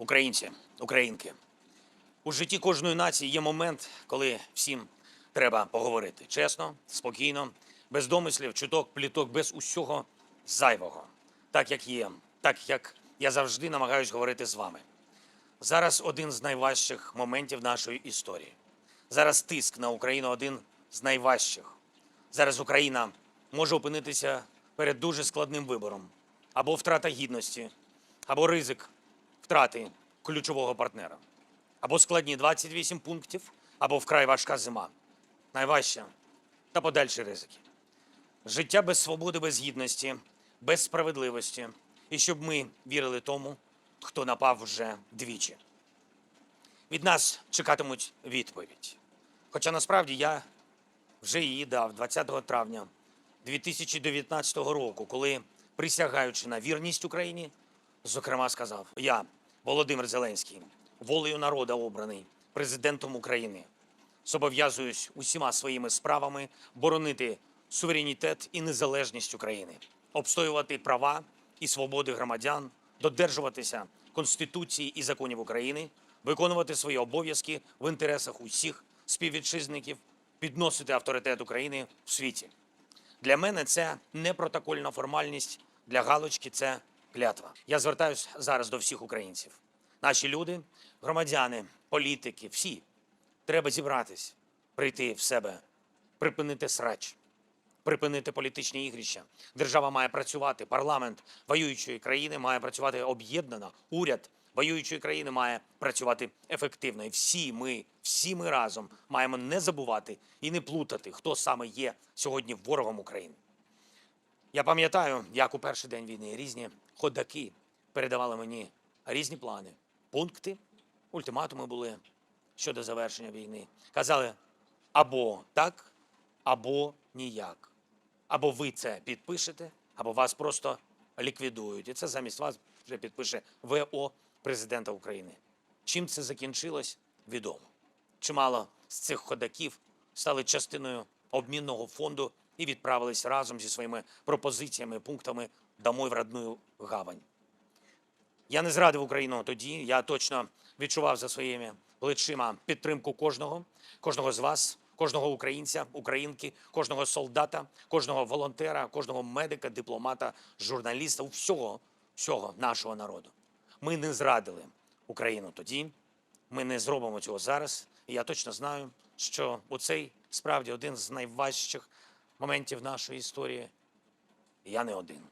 Українці, українки, у житті кожної нації є момент, коли всім треба поговорити чесно, спокійно, без домислів, чуток, пліток, без усього зайвого. Так як є, так як я завжди намагаюсь говорити з вами. Зараз один з найважчих моментів нашої історії. Зараз тиск на Україну один з найважчих. Зараз Україна може опинитися перед дуже складним вибором: або втрата гідності, або ризик втрати ключового партнера, або складні 28 пунктів, або вкрай важка зима. Найважча та подальші ризики. Життя без свободи, без гідності, без справедливості, і щоб ми вірили тому, хто напав вже двічі. Від нас чекатимуть відповідь. Хоча насправді я вже її дав 20 травня 2019 року, коли, присягаючи на вірність Україні, зокрема сказав: Я, Володимир Зеленський, волею народа обраний президентом України, зобов'язуюсь усіма своїми справами боронити суверенітет і незалежність України, обстоювати права і свободи громадян, додержуватися Конституції і законів України, виконувати свої обов'язки в інтересах усіх співвітчизників, підносити авторитет України в світі. Для мене це не протокольна формальність, для галочки це клятва. Я звертаюся зараз до всіх українців. Наші люди, громадяни, політики, всі треба зібратись, прийти в себе, припинити срач, припинити політичні ігрища. Держава має працювати, парламент воюючої країни має працювати об'єднано, уряд воюючої країни має працювати ефективно. І всі ми, всі ми разом маємо не забувати і не плутати, хто саме є сьогодні ворогом України. Я пам'ятаю, як у перший день війни різні ходаки передавали мені різні плани, пункти, ультиматуми були щодо завершення війни. Казали або так, або ніяк. Або ви це підпишете, або вас просто ліквідують. І це замість вас вже підпише ВО президента України. Чим це закінчилось, відомо. Чимало з цих ходаків стали частиною обмінного фонду і відправились разом зі своїми пропозиціями, пунктами домой в родную гавань. Я не зрадив Україну тоді. Я точно відчував за своїми плечима підтримку кожного, кожного з вас, кожного українця, українки, кожного солдата, кожного волонтера, кожного медика, дипломата, журналіста, всього, всього нашого народу. Ми не зрадили Україну тоді. Ми не зробимо цього зараз. І я точно знаю, що у цей справді один з найважчих моментів нашої історії. І я не один.